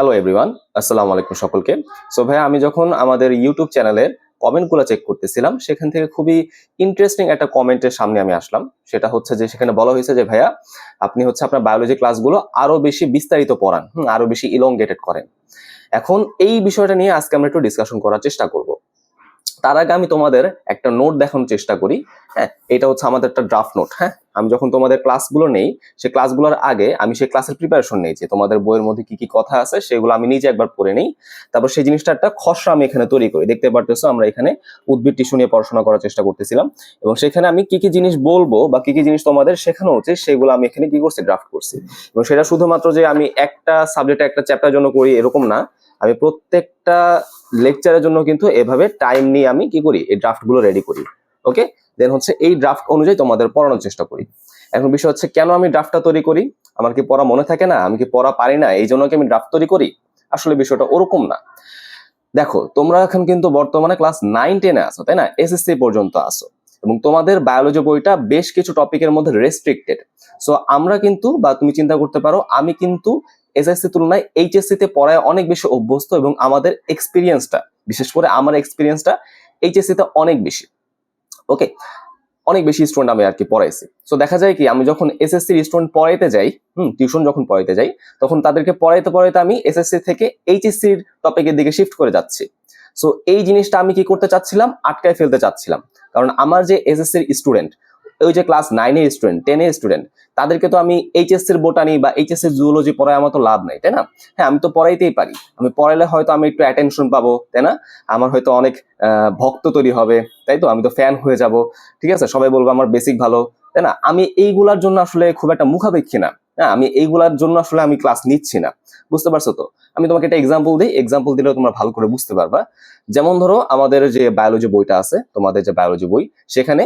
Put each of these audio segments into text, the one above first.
Hello everyone আসসালামু আলাইকুম সকলকে। সো ভাই আমি যখন আমাদের ইউটিউব চ্যানেলের কমেন্টগুলো চেক করতেছিলাম, সেখান থেকে খুবই ইন্টারেস্টিং একটা কমেন্টের সামনে আমি আসলাম। সেটা হচ্ছে যে, সেখানে বলা হয়েছে যে, ভাইয়া, আপনি হচ্ছে আপনার বায়োলজি ক্লাসগুলো আরও বেশি বিস্তারিত পড়ান আরও বেশি ইলংগেটেড করেন। এখন এই বিষয়টা নিয়ে আজকে আমরা একটু ডিসকাশন করার চেষ্টা করব। তার আগে আমি তোমাদের একটা নোট দেখানোর চেষ্টা করি। হ্যাঁ এটা হচ্ছে আমাদের একটা ড্রাফট নোট হ্যাঁ? আমি যখন তোমাদের ক্লাসগুলো নেই সেই ক্লাসগুলোর আগে আমি সেই ক্লাসের প্রিপারেশন যে তোমাদের বইয়ের মধ্যে কি কি কথা আছে, সেগুলো আমি নিজে একবার পড়ে নিই। তারপর সেই জিনিসটা একটা খসড়া আমি এখানে তৈরি করি। দেখতে পারতেছো আমরা এখানে উদ্ভিদ টিস্যু নিয়ে পড়াশোনা করার চেষ্টা করতেছিলাম। এবং সেখানে আমি কি কি জিনিস বলব বা কি কি জিনিস তোমাদের শেখানো উচিত, সেগুলো আমি এখানে কি করছি ড্রাফট করছি। এবং সেটা শুধুমাত্র যে আমি একটা সাবজেক্টে একটা চ্যাপ্টার জন্য করি, এরকম না। আমি প্রত্যেকটা লেকচারের জন্য কিন্তু এভাবে টাইম নিয়ে আমি কি করি? এই ড্রাফটগুলো রেডি করি। ওকে দেন হচ্ছে এই ড্রাফট অনুযায়ী তোমাদের পড়ানোর চেষ্টা করি। এখন বিষয় হচ্ছে কেন আমি ড্রাফটটা তৈরি করি? আমার কি পড়া মনে থাকে না? আমি কি পড়া পারি না? এই জন্য কি আমি ড্রাফট তৈরি করি? আসলে বিষয়টা ওরকম না। দেখো, তোমরা এখন কিন্তু বর্তমানে ক্লাস নাইন টেনে আসো তাই না? এসএসসি পর্যন্ত আসো এবং তোমাদের বায়োলজি বইটা বেশ কিছু টপিকের মধ্যে রেস্ট্রিক্টেড সো আমরা কিন্তু বা তুমি চিন্তা করতে পারো, আমি কিন্তু এসএসসি তুলনায় এইচএসসি তে পড়ায় অনেক বেশি অভ্যস্ত এবং আমাদের এক্সপিরিয়েন্সটা বিশেষ করে আমার এক্সপিরিয়েন্সটা এইচএসসি তে অনেক বেশি। ওকে অনেক বেশি স্টুডেন্ট আমি আর কি পড়াইছি। সো দেখা যায় কি, আমি যখন এসএসসির স্টুডেন্ট পড়াইতে যাই, হুম টিউশন যখন পড়াইতে যাই, তখন তাদেরকে পড়াইতে পড়াইতে আমি এসএসসি থেকে এইচএসসির টপিকের দিকে শিফট করে যাচ্ছি। সো এই জিনিসটা আমি কি করতে চাচ্ছিলাম? আটকায় ফেলতে চাচ্ছিলাম। কারণ আমার যে এসএসসির স্টুডেন্ট ওই যে ক্লাস নাইনের স্টুডেন্ট টেনের স্টুডেন্ট তাদেরকে তো আমি এইচএসসির বোটানি বা এইচএসসির জুওলজি পড়ায় আমার তো লাভ নাই, তাই না? হ্যাঁ আমি তো পড়াইতেই পারি। আমি পড়াইলে হয়তো আমি একটু অ্যাটেনশন পাবো, তাই না? আমার হয়তো অনেক ভক্ত তৈরি হবে, তাই তো? আমি তো ফ্যান হয়ে যাব, ঠিক আছে? সবাই বলব আমার বেসিক ভালো, তাই না? আমি এইগুলার জন্য আসলে খুব একটা মুখাপেক্ষী না হ্যাঁ? আমি এইগুলার জন্য আসলে আমি ক্লাস নিচ্ছি না, বুঝতে পারছ তো? আমি তোমাকে একটা এক্সাম্পল দিই এক্সাম্পল দিলেও তোমরা ভালো করে বুঝতে পারবা। যেমন ধরো, আমাদের যে বায়োলজি বইটা আছে, তোমাদের যে বায়োলজি বই, সেখানে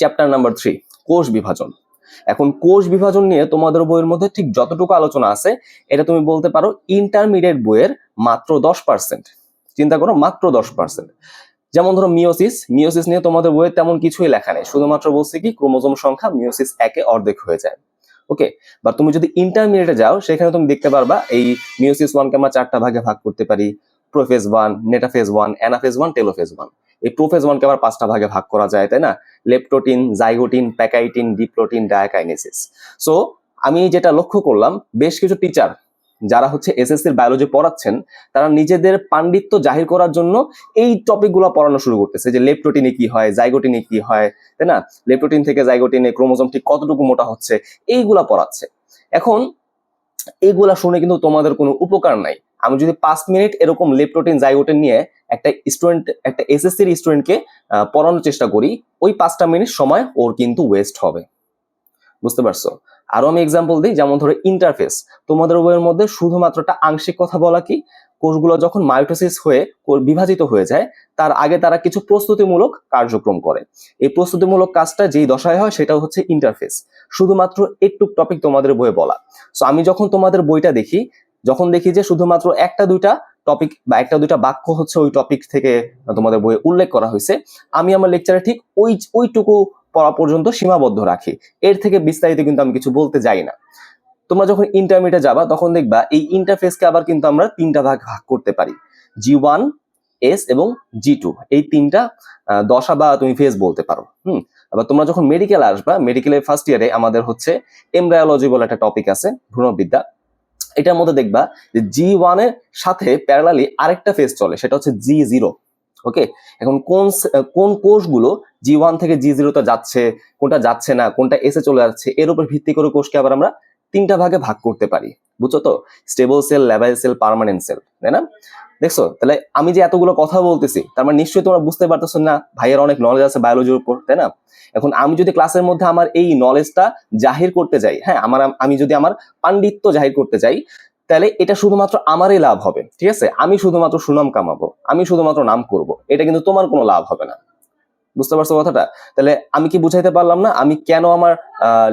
চ্যাপ্টার নাম্বার থ্রি কোষ বিভাজন। এখন কোষ বিভাজন নিয়ে তোমাদের বইয়ের মধ্যে ঠিক যতটুকু আলোচনা আছে, এটা তুমি বলতে পারো ইন্টারমিডিয়েট বইয়ের মাত্র দশ পার্সেন্ট চিন্তা করো মাত্র দশ পার্সেন্ট যেমন ধরো মিওসিস মিওসিস নিয়ে তোমাদের বইয়ে তেমন কিছুই লেখা নেই। শুধুমাত্র বলছে কি ক্রোমোজোম সংখ্যা মিওসিস একে অর্ধেক হয়ে যায়। ওকে? বা তুমি যদি ইন্টারমিডিয়েটে যাও, সেখানে তুমি দেখতে পারবা এই মিওসিস ওয়ানকে আমরা চারটা ভাগে ভাগ করতে পারি। Prophase one metaphase one anaphase one telophase one এই প্রোফেজ ওয়ানকে আবার পাঁচটা ভাগে ভাগ করা যায়, তাই না? Leptotene zygotene pachytene diplotene diakinesis so আমি যেটা লক্ষ্য করলাম, বেশ কিছু টিচার যারা হচ্ছে এসএসসির বায়োলজি পড়াচ্ছেন, তারা নিজেদের পাণ্ডিত্য জাহির করার জন্য এই টপিকগুলো পড়ানো শুরু করতেছে, যে লেপটোটিনে কি হয় জাইগোটিনে কি হয়, তাই না? লেপটোটিন থেকে জাইগোটিনে ক্রোমোজোম ঠিক কতটুকু মোটা হচ্ছে, এইগুলা পড়াচ্ছে। এখন এইগুলা শুনে কিন্তু তোমাদের কোনো উপকার নাই। আমি যদি পাঁচ মিনিট এরকম লেপটোটিন জাইগোটিন নিয়ে একটা স্টুডেন্ট একটা এসএসসির স্টুডেন্টকে পড়ানোর চেষ্টা করি, ওই পাঁচটা মিনিট সময় ওর কিন্তু ওয়েস্ট হবে। বুঝতে পারছ? আরও আমি এক্সাম্পল দিই, যেমন ধরো ইন্টারফেস তোমাদের বইয়ের মধ্যে শুধুমাত্র একটা আংশিক কথা বলা কি? কোষগুলো যখন মাইটোসিস হয়ে বিভাজিত হয়ে যায়, তার আগে তারা কিছু প্রস্তুতিমূলক কার্যক্রম করে। এই প্রস্তুতিমূলক কাজটা যেই দশায় হয় সেটা হচ্ছে ইন্টারফেস শুধুমাত্র একটু টপিক তোমাদের বইয়ে বলা। সো আমি যখন তোমাদের বইটা দেখি যখন দেখি যে শুধুমাত্র একটা, দুইটা টপিক বা একটা, দুইটা বাক্য হচ্ছে ওই টপিক থেকে তোমাদের বইয়ে উল্লেখ করা হয়েছে, আমি আমার লেকচারে ঠিক ওই, ওইটুকু পড়া পর্যন্ত সীমাবদ্ধ রাখি। এর থেকে বিস্তারিত কিন্তু আমি কিছু বলতে যাই না। তোমরা যখন ইন্টারমিডিয়েটে যাবা, তখন দেখবা এই ইন্টারফেসকে আবার কিন্তু আমরা তিনটা ভাগ ভাগ করতে পারি। জি ওয়ান এস এবং জি টু এই তিনটা দশা বা তুমি ফেস বলতে পারো। হুম? আবার তোমরা যখন মেডিকেল আসবা মেডিকেলের ফার্স্ট ইয়ারে আমাদের হচ্ছে এমব্রায়োলজি বলে একটা টপিক আছে, ভ্রূণবিদ্যা। এটার মধ্যে দেখবা যে জি ওয়ানের সাথে প্যারালালি আরেকটা ফেজ চলে, সেটা হচ্ছে জি জিরো ওকে এখন কোন কোন কোষগুলো জি ওয়ান থেকে জি জিরোতে যাচ্ছে, কোনটা যাচ্ছে না, কোনটা এসে চলে যাচ্ছে এর উপর ভিত্তি করে কোষকে আবার আমরা তিনটা ভাগে ভাগ করতে পারি। বুঝছ তো? Stable cell labile cell permanent cell তাই না? দেখছ? তাহলে আমি যে এতগুলো কথা বলতেছি, তার মানে নিশ্চয়ই তোমরা বুঝতে পারতেছো না, ভাইয়ের অনেক নলেজ আছে বায়োলজির উপর, তাই না? এখন আমি যদি ক্লাসের মধ্যে আমার এই নলেজটা জাহির করতে যাই হ্যাঁ আমার আমি যদি আমার পাণ্ডিত্য জাহির করতে যাই, তাহলে এটা শুধুমাত্র আমারই লাভ হবে, ঠিক আছে? আমি শুধুমাত্র সুনাম কামাবো, আমি শুধুমাত্র নাম করব, এটা কিন্তু তোমার কোনো লাভ হবে না। বুঝতে পারছ কথাটা? তাহলে আমি কি বুঝাইতে পারলাম না? আমি কেন আমার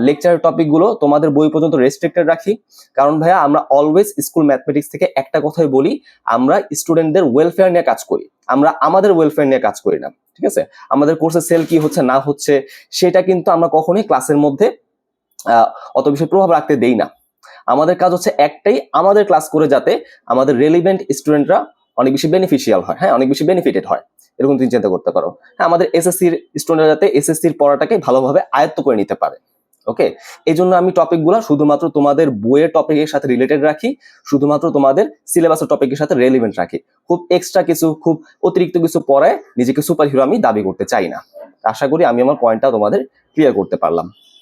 লেকচার টপিকগুলো তোমাদের বই পর্যন্ত রেস্ট্রিক্টেড রাখি? কারণ ভাইয়া, আমরা অলওয়েজ স্কুল ম্যাথমেটিক্স থেকে একটা কথাই বলি, আমরা স্টুডেন্টদের ওয়েলফেয়ার নিয়ে কাজ করি। আমরা আমাদের ওয়েলফেয়ার নিয়ে কাজ করি না, ঠিক আছে? আমাদের কোর্সে সেল কি হচ্ছে, না হচ্ছে, সেটা কিন্তু আমরা কখনোই ক্লাসের মধ্যে অত বেশি প্রভাব রাখতে দেই না। আমাদের কাজ হচ্ছে একটাই, আমাদের ক্লাস করে যাতে আমাদের রেলিভেন্ট স্টুডেন্টরা অনেক বেশি বেনিফিশিয়াল হয় হ্যাঁ? অনেক বেশি বেনিফিটেড হয়। এরকম তুমি চিন্তা করতে পারো। হ্যাঁ আমাদের এসএসসির স্টুডেন্টরা যাতে এসএসসির পড়াটাকে ভালোভাবে আয়ত্ত করে নিতে পারে। ওকে এই জন্য আমি টপিকগুলো শুধুমাত্র তোমাদের বইয়ের টপিকের সাথে রিলেটেড রাখি, শুধুমাত্র তোমাদের সিলেবাসের টপিকের সাথে রেলিভেন্ট রাখি। খুব এক্সট্রা কিছু, খুব অতিরিক্ত কিছু পড়ায় নিজেকে সুপার হিরো আমি দাবি করতে চাই না। আশা করি আমি আমার পয়েন্টটা তোমাদের ক্লিয়ার করতে পারলাম।